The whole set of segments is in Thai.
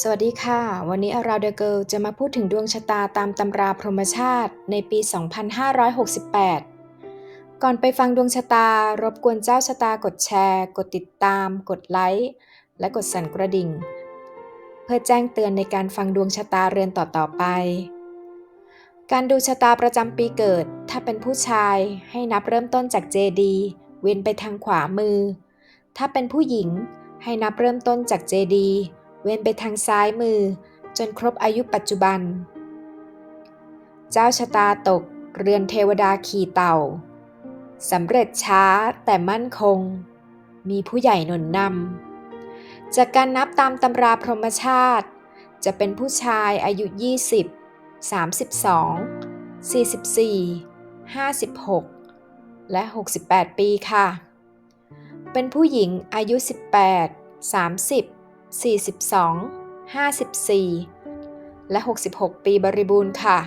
สวัสดีค่ะ วันนี้อาราเดอเกิลจะมาพูดถึงดวงชะตาตามตำราพรหมชาติในปี 2568 ก่อนไปฟังดวงชะตา รบกวนเจ้าชะตากดแชร์ กดติดตาม กดไลค์ และกดสั่นกระดิ่ง เพื่อแจ้งเตือนในการฟังดวงชะตาเรือนต่อๆไป การดูชะตาประจำปีเกิด ถ้าเป็นผู้ชายให้นับเริ่มต้นจากเจดีเวียนไปทางขวามือ ถ้าเป็นผู้หญิงให้นับเริ่มต้นจากเจดี เว้นไปทางซ้ายมือ จนครบอายุปัจจุบัน เจ้าชะตาตกเรือนเทวดาขี่เต่าสำเร็จช้าแต่มั่นคง มีผู้ใหญ่หนุนนำ จากการนับตามตำราพรหมชาติ จะเป็นผู้ชายอายุ 20 32 44 56 และ 68 ปีค่ะ เป็นผู้หญิงอายุ 18 30 42 54 และ 66 ปีบริบูรณ์ค่ะ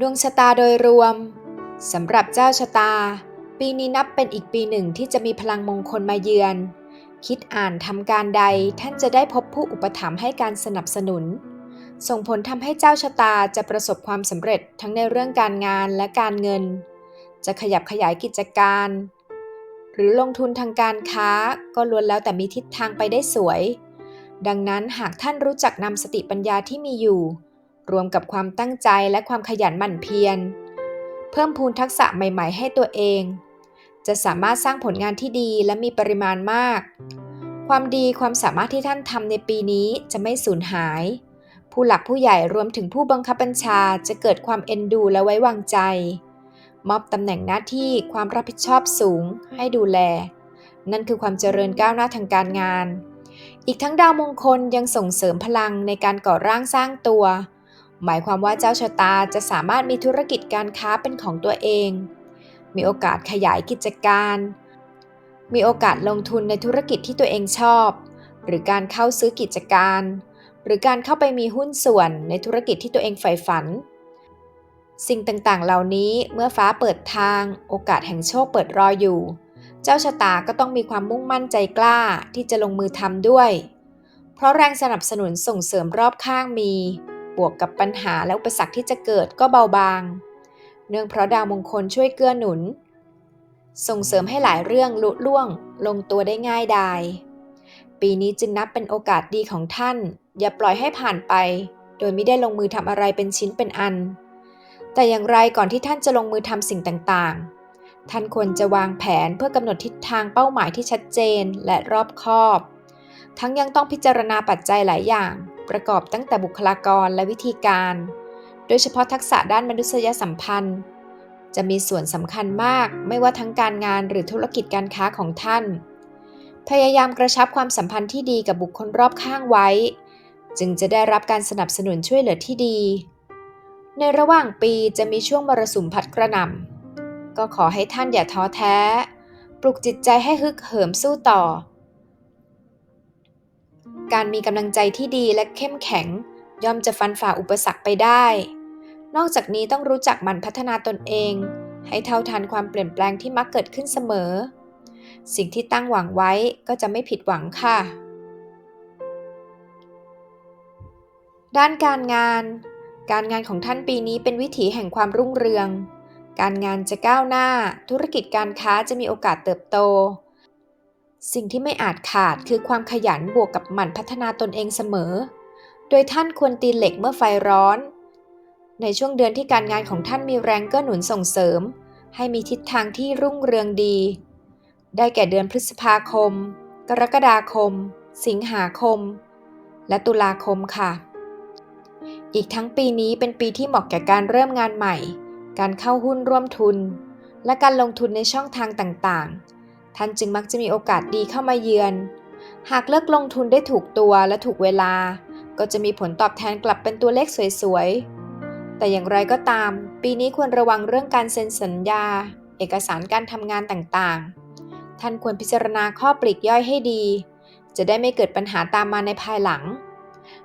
ดวงชะตาโดยรวมสำหรับเจ้าชะตา ปีนี้นับเป็นอีกปีหนึ่งที่จะมีพลังมงคลมาเยือน คิดอ่านทำการใดท่านจะได้พบผู้อุปถัมภ์ให้การสนับสนุน ส่งผลทำให้เจ้าชะตาจะประสบความสำเร็จทั้งในเรื่องการงานและการเงิน จะขยับขยายกิจการ หรือลงทุนทางการค้าก็ล้วนแล้วแต่มีทิศทางไปได้สวย ดังนั้นหากท่านรู้จักนำสติปัญญาที่มีอยู่ รวมกับความตั้งใจและความขยันหมั่นเพียร เพิ่มพูนทักษะใหม่ ๆ ให้ตัวเอง จะสามารถสร้างผลงานที่ดีและมีปริมาณมาก ความดีความสามารถที่ท่านทำในปีนี้จะไม่สูญหาย ผู้หลักผู้ใหญ่รวมถึงผู้บังคับบัญชาจะเกิดความเอ็นดูและไว้วางใจ มอบตำแหน่งหน้าที่ความรับผิดชอบสูงให้ดูแล นั่นคือความเจริญก้าวหน้าทางการงาน อีกทั้งดาวมงคลยังส่งเสริมพลังในการก่อร่างสร้างตัว หมายความว่าเจ้าชะตาจะสามารถมีธุรกิจการค้าเป็นของตัวเอง มีโอกาสขยายกิจการ มีโอกาสลงทุนในธุรกิจที่ตัวเองชอบ หรือการเข้าซื้อกิจการ หรือการเข้าไปมีหุ้นส่วนในธุรกิจที่ตัวเองใฝ่ฝัน สิ่งต่างๆ เหล่านี้เมื่อฟ้าเปิดทาง โอกาสแห่งโชคเปิดรออยู่ เจ้าชะตาก็ต้องมีความมุ่งมั่นใจกล้าที่จะลงมือทำด้วย เพราะแรงสนับสนุนส่งเสริมรอบข้างมี บวกกับปัญหาและอุปสรรคที่จะเกิดก็เบาบาง เนื่องเพราะดาวมงคลช่วยเกื้อหนุน ส่งเสริมให้หลายเรื่องลุล่วง ลงตัวได้ง่ายดายปีนี้จึงนับเป็นโอกาสดีของท่าน อย่าปล่อยให้ผ่านไป โดยไม่ได้ลงมือทำอะไรเป็นชิ้นเป็นอัน แต่อย่างไรก่อนที่ท่านจะลงมือทำสิ่งต่างๆ ท่านควรจะวางแผนเพื่อกำหนดทิศทางเป้าหมายที่ชัดเจนและรอบคอบ ทั้งยังต้องพิจารณาปัจจัยหลายอย่าง ประกอบตั้งแต่บุคลากรและวิธีการ โดยเฉพาะทักษะด้านมนุษยสัมพันธ์ จะมีส่วนสำคัญมากไม่ว่าทั้งการงานหรือธุรกิจการค้าของท่าน พยายามกระชับความสัมพันธ์ที่ดีกับบุคคลรอบข้างไว้ จึงจะได้รับการสนับสนุนช่วยเหลือที่ดี ในระหว่างปีจะมีช่วงมรสุมพัดกระหน่ำก็ขอให้ท่านอย่าท้อแท้ ปลุกจิตใจให้ฮึกเหิมสู้ต่อ การมีกำลังใจที่ดีและเข้มแข็ง ย่อมจะฟันฝ่าอุปสรรคไปได้ นอกจากนี้ต้องรู้จักมันพัฒนาตนเอง ให้เท่าทันความเปลี่ยนแปลงที่มักเกิดขึ้นเสมอ สิ่งที่ตั้งหวังไว้ก็จะไม่ผิดหวังค่ะ ด้านการงาน การงานของท่านปีนี้เป็นวิถีแห่งความรุ่งเรือง การงานจะก้าวหน้า ธุรกิจการค้าจะมีโอกาสเติบโต สิ่งที่ไม่อาจขาดคือความขยันบวกกับหมั่นพัฒนาตนเองเสมอ โดยท่านควรตีเหล็กเมื่อไฟร้อน ในช่วงเดือนที่การงานของท่านมีแรงเกื้อหนุนส่งเสริม ให้มีทิศทางที่รุ่งเรืองดี ได้แก่เดือนพฤษภาคม กรกฎาคม สิงหาคม และตุลาคมค่ะ อีกทั้งปีนี้เป็นปีที่เหมาะแก่การเริ่มงานใหม่ การเข้าหุ้นร่วมทุน และการลงทุนในช่องทางต่างๆ ท่านจึงมักจะมีโอกาสดีเข้ามาเยือน หากเลิกลงทุนได้ถูกตัวและถูกเวลา ก็จะมีผลตอบแทนกลับเป็นตัวเลขสวยๆ แต่อย่างไรก็ตาม ปีนี้ควรระวังเรื่องการเซ็นสัญญา เอกสารการทำงานต่างๆ ท่านควรพิจารณาข้อปลีกย่อยให้ดี จะได้ไม่เกิดปัญหาตามมาในภายหลัง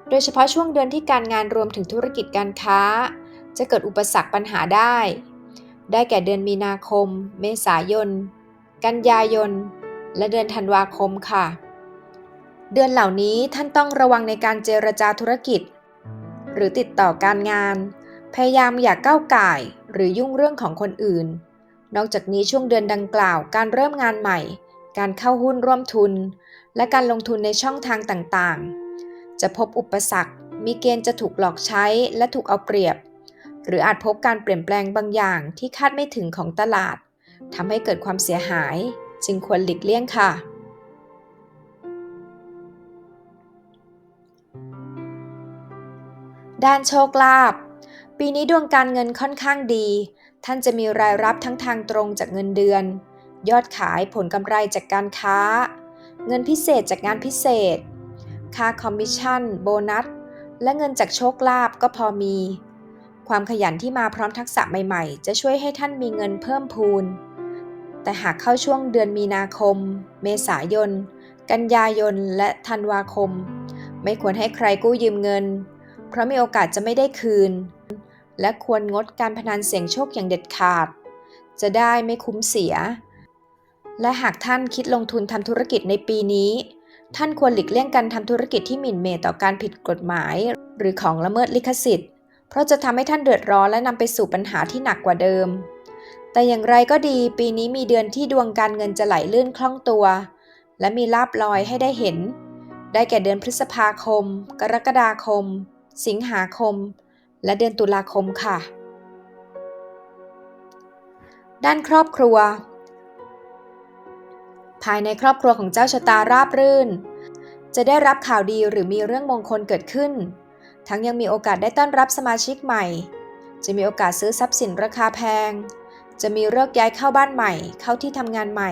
โดยเฉพาะช่วงเดือนที่การงานรวมถึงธุรกิจการค้า จะเกิดอุปสรรคปัญหาได้ ได้แก่เดือนมีนาคม เมษายน กันยายน และเดือนธันวาคมค่ะ เดือนเหล่านี้ท่านต้องระวังในการเจรจาธุรกิจ หรือติดต่อการงาน พยายามอย่ากก้าวไก่หรือยุ่งเรื่องของคนอื่น นอกจากนี้ช่วงเดือนดังกล่าว การเริ่มงานใหม่ การเข้าหุ้นร่วมทุน และการลงทุนในช่องทางต่างๆ จะพบอุปสรรค มีเกณฑ์จะถูกหลอกใช้และถูกเอาเปรียบ หรืออาจพบการเปลี่ยนแปลงบางอย่างที่คาดไม่ถึงของตลาดทำให้เกิดความเสียหาย จึงควรหลีกเลี่ยงค่ะ ด้านโชคลาภปีนี้ดวงการเงินค่อนข้างดี ท่านจะมีรายรับทั้งทางตรงจากเงินเดือน ยอดขายผลกำไรจากการค้า เงินพิเศษจากงานพิเศษ ค่าคอมมิชชั่น โบนัส และเงินจากโชคลาภก็พอมี ความขยันที่มาพร้อมทักษะใหม่ๆ จะช่วยให้ท่านมีเงินเพิ่มพูน แต่หากเข้าช่วงเดือนมีนาคม เมษายน กันยายน และธันวาคม ไม่ควรให้ใครกู้ยืมเงิน เพราะมีโอกาสจะไม่ได้คืน และควรงดการพนันเสี่ยงโชคอย่างเด็ดขาด จะได้ไม่คุ้มเสีย และหากท่านคิดลงทุนทำธุรกิจในปีนี้ ท่านควรหลีกเลี่ยงการทำธุรกิจที่หมิ่นเมตต่อการผิดกฎหมาย หรือของละเมิดลิขสิทธิ์ เพราะจะทำให้ท่านเดือดร้อนและนำไปสู่ปัญหาที่หนักกว่าเดิม แต่อย่างไรก็ดี ปีนี้มีเดือนที่ดวงการเงินจะไหลลื่นคล่องตัว และมีลาบลอยให้ได้เห็น ได้แก่เดือนพฤษภาคม กรกฎาคม สิงหาคม และเดือนตุลาคมค่ะ ด้านครอบครัว ภายในครอบครัวของเจ้าชะตาราบรื่น จะได้รับข่าวดีหรือมีเรื่องมงคลเกิดขึ้น ทั้งยังมีโอกาสได้ต้อนรับสมาชิกใหม่ จะมีโอกาสซื้อทรัพย์สินราคาแพง จะมีเลิกย้ายเข้าบ้านใหม่ เข้าที่ทำงานใหม่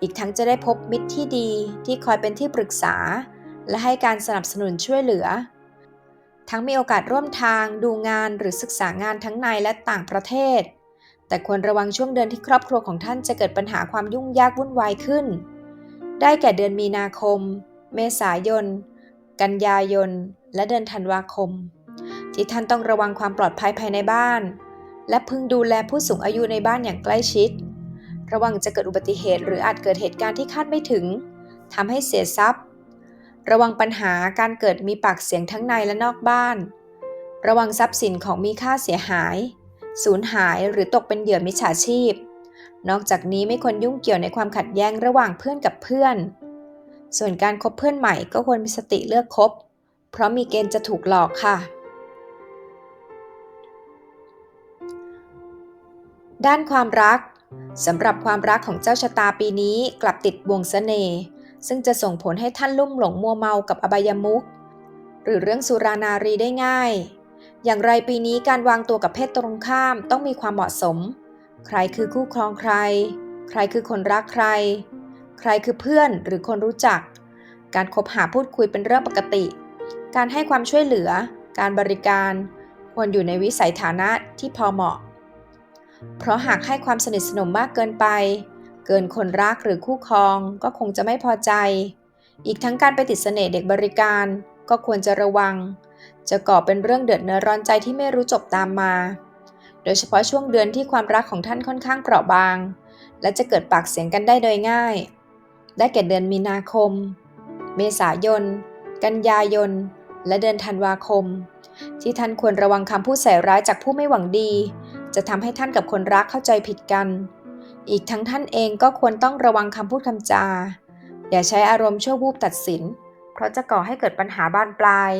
อีกทั้งจะได้พบมิตรที่ดีที่คอยเป็นที่ปรึกษา และให้การสนับสนุนช่วยเหลือ ทั้งมีโอกาสร่วมทางดูงานหรือศึกษางานทั้งในและต่างประเทศ แต่ควรระวังช่วงเดือนที่ครอบครัวของท่านจะเกิดปัญหาความยุ่งยากวุ่นวายขึ้น ได้แก่เดือนมีนาคม เมษายน กันยายน และเดือนธันวาคม ที่ท่านต้องระวังความปลอดภัยภายในบ้าน และพึงดูแลผู้สูงอายุในบ้านอย่างใกล้ชิด ระวังจะเกิดอุบัติเหตุ หรืออาจเกิดเหตุการณ์ที่คาดไม่ถึงทำให้เสียทรัพย์ ระวังปัญหาการเกิดมีปากเสียงทั้งในและนอกบ้าน ระวังทรัพย์สินของมีค่าเสียหาย สูญหายหรือตกเป็นเหยื่อมิจฉาชีพ นอกจากนี้ไม่ควรยุ่งเกี่ยวในความขัดแย้งระหว่างเพื่อนกับเพื่อน ส่วนการคบเพื่อนใหม่ก็ควรมีสติเลือกคบ เพราะมีเกณฑ์จะถูกหลอกค่ะ ด้านความรักสำหรับความรักของเจ้าชะตาปีนี้กลับติดบ่วงเสน่ห์ซึ่งจะส่งผลให้ท่านลุ่มหลงมัวเมากับอบายมุขหรือเรื่องสุรานารีได้ง่าย อย่างไรปีนี้การวางตัวกับเพศตรงข้ามต้องมีความเหมาะสม ใครคือคู่ครองใคร ใครคือคนรักใคร ใครคือเพื่อนหรือคนรู้จัก การคบหาพูดคุยเป็นเรื่องปกติ การให้ความช่วยเหลือ การบริการ ควรอยู่ในวิสัยฐานะที่พอเหมาะ เพราะหากให้ความสนิทสนมมากเกินไป เกินคนรักหรือคู่ครองก็คงจะไม่พอใจ อีกทั้งการไปติดเสน่ห์เด็กบริการก็ควรจะระวัง จะก่อเป็นเรื่องเดือดเนื้อร้อนใจที่ไม่รู้จบตามมา โดยเฉพาะช่วงเดือนที่ความรักของท่านค่อนข้างเปราะบาง และจะเกิดปากเสียงกันได้โดยง่าย ได้แก่เดือนมีนาคม เมษายน กันยายน และเดือนธันวาคม ที่ท่านควรระวังคำพูดใส่ร้ายจากผู้ไม่หวังดี จะทำให้ท่านกับคนรักเข้าใจผิดกัน อีกทั้งท่านเองก็ควรต้องระวังคำพูดคำจา อย่าใช้อารมณ์ชั่ววูบตัดสิน เพราะจะก่อให้เกิดปัญหาบานปลาย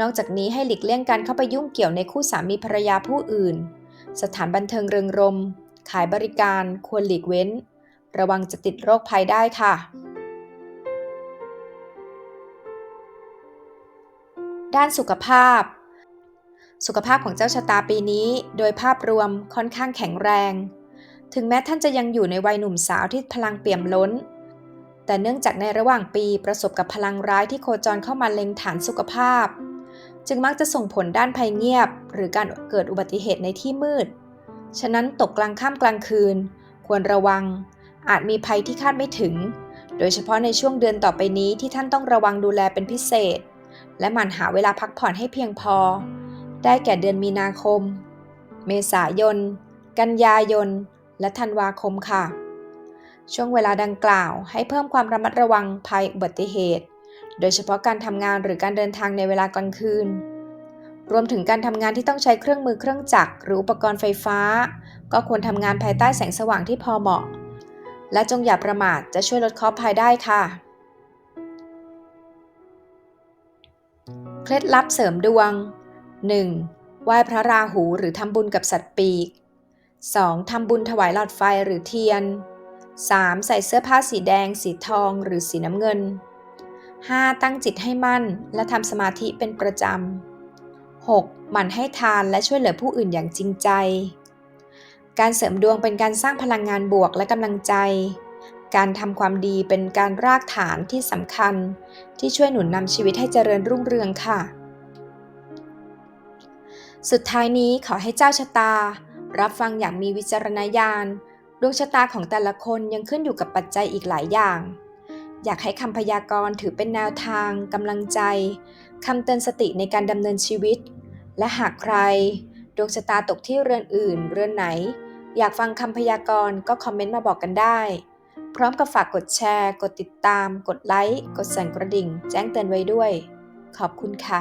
นอกจากนี้ให้หลีกเลี่ยงการเข้าไปยุ่งเกี่ยวในคู่สามีภรรยาผู้อื่น สถานบันเทิงเริงรม ขายบริการควรหลีกเว้น ระวังจะติดโรคภัยได้ค่ะ ด้านสุขภาพ สุขภาพของเจ้าชะตาปีนี้ โดยภาพรวมค่อนข้างแข็งแรง ถึงแม้ท่านจะยังอยู่ในวัยหนุ่มสาวที่พลังเปี่ยมล้นแต่เนื่องจากในระหว่างปีประสบกับพลังร้ายที่โคจรเข้ามาเล็งฐานสุขภาพ จึงมักจะส่งผลด้านภัยเงียบ หรือการเกิดอุบัติเหตุในที่มืด ฉะนั้นตกกลางค่ำกลางคืน ควรระวัง อาจมีภัยที่คาดไม่ถึง โดยเฉพาะในช่วงเดือนต่อไปนี้ที่ท่านต้องระวังดูแลเป็นพิเศษ และหมั่นหาเวลาพักผ่อนให้เพียงพอ ได้แก่เดือนมีนาคม เมษายน กันยายน และธันวาคมค่ะ ช่วงเวลาดังกล่าวให้เพิ่มความระมัดระวังภัยอุบัติเหตุ โดยเฉพาะการทำงานหรือการเดินทางในเวลากลางคืน รวมถึงการทำงานที่ต้องใช้เครื่องมือเครื่องจักรหรืออุปกรณ์ไฟฟ้า ก็ควรทำงานภายใต้แสงสว่างที่พอเหมาะ และจงอย่าประมาทจะช่วยลดเคราะห์ภัยได้ค่ะ เคล็ดลับเสริมดวง 1. ไหว้พระราหูหรือทำบุญกับสัตว์ปีก 2. ทำบุญถวายหลอดไฟหรือเทียน 3. ใส่เสื้อผ้าสีแดง สีทอง หรือสีน้ำเงิน 5. ตั้งจิตให้มั่น และทำสมาธิเป็นประจำ 6. หมั่นให้ทานและช่วยเหลือผู้อื่นอย่างจริงใจ การเสริมดวงเป็นการสร้างพลังงานบวกและกำลังใจ การทำความดีเป็นการรากฐานที่สำคัญ ที่ช่วยหนุนนำชีวิตให้เจริญรุ่งเรืองค่ะ สุดท้ายนี้ขอให้เจ้าชะตา รับฟังอย่างมีวิจารณญาณ ดวงชะตาของแต่ละคนยังขึ้นอยู่กับปัจจัยอีกหลายอย่าง อยากให้คำพยากรณ์ถือเป็นแนวทางกำลังใจคำเตือนสติในการดำเนินชีวิต และหากใคร ดวงชะตาตกที่เรือนอื่น เรือนไหน อยากฟังคำพยากรณ์ก็คอมเมนต์มาบอกกันได้ พร้อมกับฝากกดแชร์ กดติดตาม กดไลค์ กดสั่นกระดิ่ง แจ้งเตือนไว้ด้วย ขอบคุณค่ะ